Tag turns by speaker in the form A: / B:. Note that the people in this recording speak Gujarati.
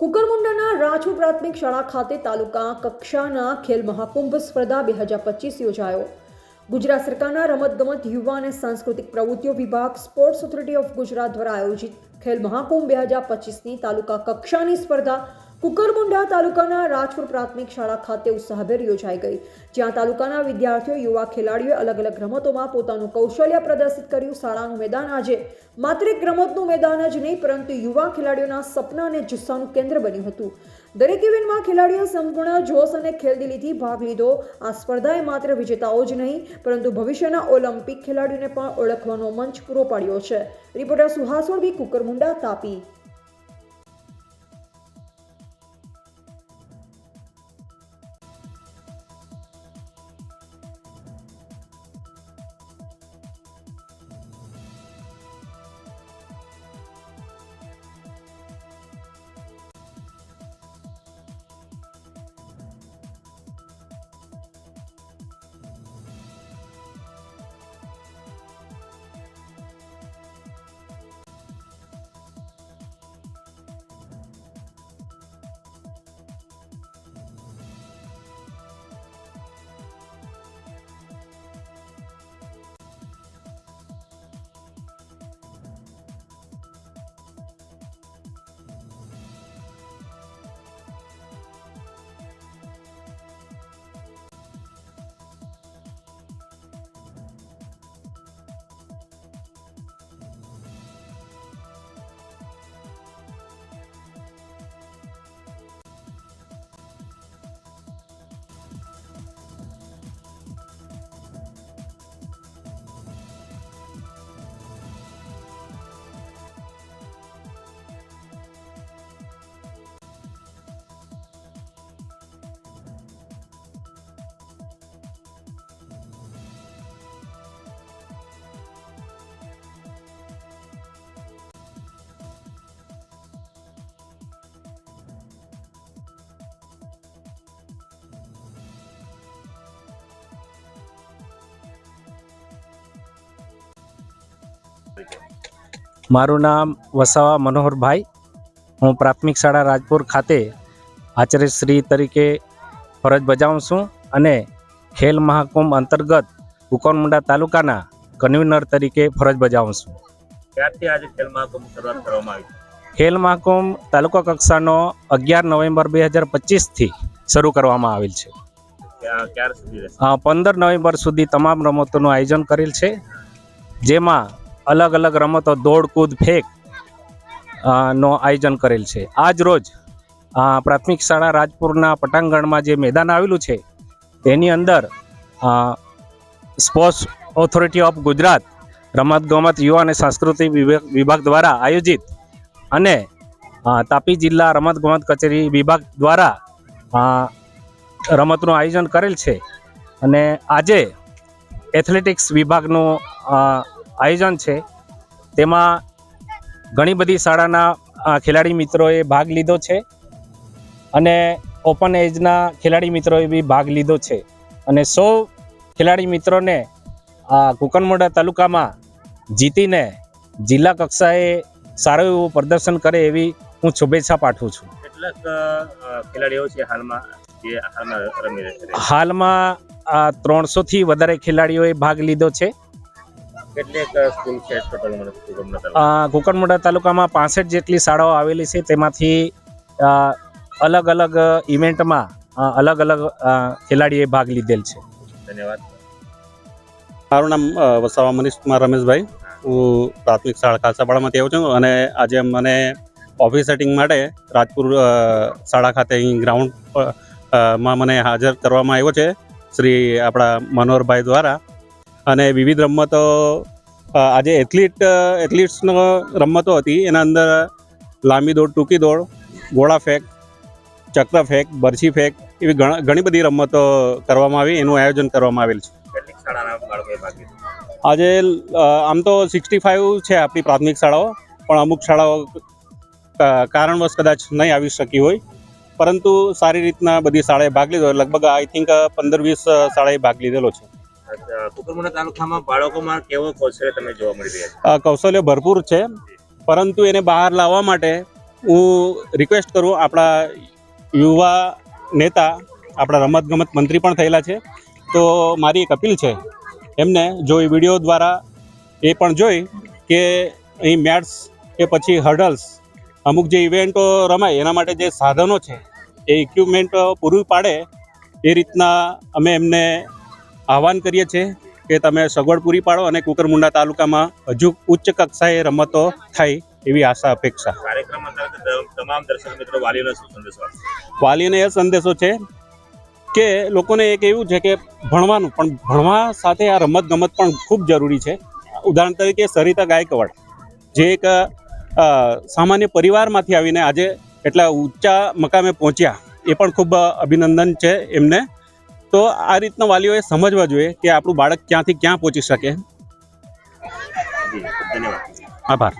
A: કુકરમુંડાના રાજુ પ્રાથમિક શાળા ખાતે તાલુકા કક્ષાના ખેલ મહાકુંભ સ્પર્ધા બે હજાર પચીસ યોજાયો. ગુજરાત સરકારના રમતગમત, યુવા અને સાંસ્કૃતિક પ્રવૃત્તિઓ વિભાગ સ્પોર્ટ્સ ઓથોરિટી ઓફ ગુજરાત દ્વારા આયોજિત ખેલ મહાકુંભ બે હજાર પચીસની તાલુકા કક્ષાની સ્પર્ધા કુકરમુંડા તાલુકાના રાજપુર પ્રાથમિક શાળા ખાતે ઉત્સાહભેર યોજાઈ ગઈ. જ્યાં તાલુકાના વિદ્યાર્થીઓ, યુવા ખેલાડીઓએ અલગ અલગ રમતોમાં પોતાનું કૌશલ્ય પ્રદર્શિત કર્યું. શાળાનું મેદાન આજે માત્ર એક રમતનું મેદાન જ નહીં, પરંતુ યુવા ખેલાડીઓના સપના અને જુસ્સાનું કેન્દ્ર બન્યું હતું. દરેક ઇવેન્ટમાં ખેલાડીઓ સંપૂર્ણ જોશ અને ખેલદિલીથી ભાગ લીધો. આ સ્પર્ધાએ માત્ર વિજેતાઓ જ નહીં, પરંતુ ભવિષ્યના ઓલિમ્પિક ખેલાડીઓને પણ ઓળખવાનો મંચ પૂરો પાડ્યો છે. Reporter Suhas B Kukarmunda Tapi.
B: મારું નામ વસાવા મનોહરભાઈ. હું પ્રાથમિક શાળા રાજપુર ખાતે આચાર્ય શ્રી તરીકે ફરજ બજાવું છું અને ખેલ મહાકુંભ અંતર્ગત કુકરમુંડા તાલુકાના કન્વીનર તરીકે ફરજ બજાવું છું.
C: ક્યારથી આજે ખેલ મહાકુંભ શરૂઆત કરવામાં આવી
B: ખેલ મહાકુંભ તાલુકા કક્ષાનો અગિયાર નવેમ્બર બે હજાર પચીસથી શરૂ કરવામાં આવેલ છે. પંદર નવેમ્બર સુધી તમામ રમતોનું આયોજન કરેલ છે. જેમાં અલગ અલગ રમતો, દોડ, કૂદ, ફેંક નો આયોજન કરેલ છે. આજ રોજ પ્રાથમિક શાળા રાજપુરના પટાંગણમાં જે મેદાન આવેલું છે, તેની અંદર સ્પોર્ટ્સ ઓથોરિટી ઓફ ગુજરાત, રમતગમત, યુવા અને સાંસ્કૃતિક વિભાગ દ્વારા આયોજિત અને તાપી જિલ્લા રમતગમત કચેરી વિભાગ દ્વારા રમતનું આયોજન કરેલ છે. અને આજે એથ્લેટિક્સ વિભાગનું આયોજન છે. તેમાં ઘણી બધી શાળાના ખેલાડી મિત્રોએ ભાગ લીધો છે અને ઓપન એજના ખેલાડી મિત્રોએ બી ભાગ લીધો છે. અને સૌ ખેલાડી મિત્રોને આ કુકનમોડા તાલુકામાં જીતીને જિલ્લા કક્ષાએ સારું એવું પ્રદર્શન કરે એવી હું શુભેચ્છા પાઠવું છું.
C: કેટલાક ખેલાડીઓ છે હાલમાં જે હાલમાં રમી રહ્યા છે?
B: હાલમાં આ ત્રણસોથી વધારે ખેલાડીઓએ ભાગ લીધો છે.
C: કેટલીક સ્કૂલ છે ટોટલ મને કુકરમુંડા
B: તાલુકામાં પાસઠ જેટલી શાળાઓ આવેલી છે. તેમાંથી અલગ અલગ ઇવેન્ટમાં અલગ અલગ ખેલાડીએ ભાગ લીધેલ છે.
C: ધન્યવાદ.
D: મારું નામ વસાવા મનીષ કુમાર રમેશભાઈ. હું. પ્રાથમિક શાળા ખાલસાપાડામાંથી આવું છું અને આજે મને ઓફિસ સેટિંગ માટે રાજપુર શાળા ખાતે અહીં ગ્રાઉન્ડમાં મને હાજર કરવામાં આવ્યો છે. શ્રી આપણા મનોહરભાઈ દ્વારા અને વિવિધ રમતો આજે એથ્લીટ એથ્લીટ્સનો રમતો હતી. એના અંદર લાંબી દોડ ટૂંકી દોડ ગોળા ફેંક ચક્ર ફેંક બરછી ફેંક એવી ઘણા- ઘણી બધી રમતો કરવામાં આવી. એનું આયોજન કરવામાં આવેલ છે. આજે આમ તો સિક્સટી ફાઇવ છે આપણી પ્રાથમિક શાળાઓ પણ અમુક શાળાઓ કારણવશ કદાચ નહીં આવી શકી હોય. પરંતુ સારી રીતના બધી શાળાએ ભાગ લીધો. લગભગ આઈ થિંક પંદર વીસ શાળાએ ભાગ લીધેલો છે.
C: કુકરમુંડા બાળકોમાં કેવો કૌશલ્ય તમે જોવા મળી
D: કૌશલ્ય ભરપૂર છે, પરંતુ એને બહાર લાવવા માટે હું રિક્વેસ્ટ કરું, આપણા યુવા નેતા, આપણા રમતગમત મંત્રી પણ થયેલા છે. તો મારી એક અપીલ છે, એમને જો એ વીડિયો દ્વારા એ પણ જોઈ કે અહીં મેટ્સ કે પછી હર્ડલ્સ અમુક જે ઇવેન્ટો રમાય, એના માટે જે સાધનો છે, એ ઇક્વિપમેન્ટ પૂરું પાડે, એ રીતના અમે એમને આહવાન કરીએ છીએ કે તમે સગવડ પૂરી પાડો અને કુકરમુંડા તાલુકામાં હજુ ઉચ્ચ કક્ષાએ રમતો થાય એવી આશા અપેક્ષા.
C: કાર્યક્રમ તમામ દર્શક મિત્રો વાલીઓને સંદેશો
D: વાલીઓને એ સંદેશો છે કે લોકોને એક એવું છે કે ભણવાનું પણ ભણવા સાથે આ રમત ગમત પણ ખૂબ જરૂરી છે. ઉદાહરણ તરીકે સરિતા ગાયકવાડ જે એક સામાન્ય પરિવારમાંથી આવીને આજે એટલા ઊંચા મકામે પહોંચ્યા એ પણ ખૂબ અભિનંદન છે એમને. તો આ રીતના વાલીઓએ સમજવા જોઈએ કે આપણું બાળક ક્યાંથી ક્યાં પહોંચી શકે.
C: ધન્યવાદ.
D: આભાર.